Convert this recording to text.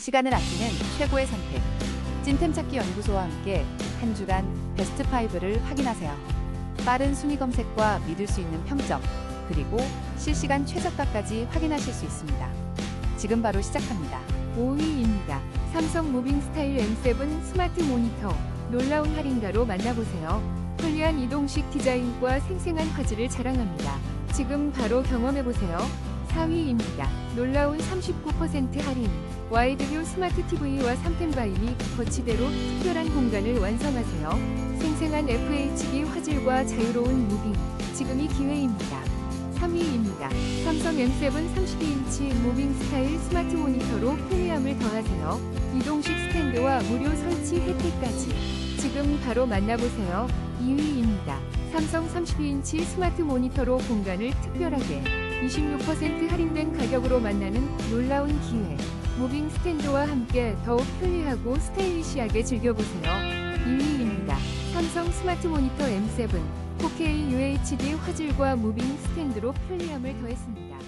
시간을 아끼는 최고의 선택. 찐템 찾기 연구소와 함께 한 주간 베스트 5를 확인하세요. 빠른 순위 검색과 믿을 수 있는 평점, 그리고 실시간 최저가까지 확인하실 수 있습니다. 지금 바로 시작합니다. 5위입니다. 삼성 무빙 스타일 M7 스마트 모니터. 놀라운 할인가로 만나보세요. 편리한 이동식 디자인과 생생한 화질을 자랑합니다. 지금 바로 경험해보세요. 4위입니다. 놀라운 39% 할인. 와이드뷰 스마트 TV와 3템 바이 및 거치대로 특별한 공간을 완성하세요. 생생한 FHD 화질과 자유로운 무빙. 지금이 기회입니다. 3위입니다. 삼성 M7 32인치 무빙 스타일 스마트 모니터로 편리함을 더하세요. 이동식 스탠드와 무료 설치 혜택까지. 지금 바로 만나보세요. 2위입니다. 삼성 32인치 스마트 모니터로 공간을 특별하게 26% 할인된 가격으로 만나는 놀라운 기회. 무빙 스탠드와 함께 더욱 편리하고 스타일리시하게 즐겨보세요. 2위입니다. 삼성 스마트 모니터 M7 4K UHD 화질과 무빙 스탠드로 편리함을 더했습니다.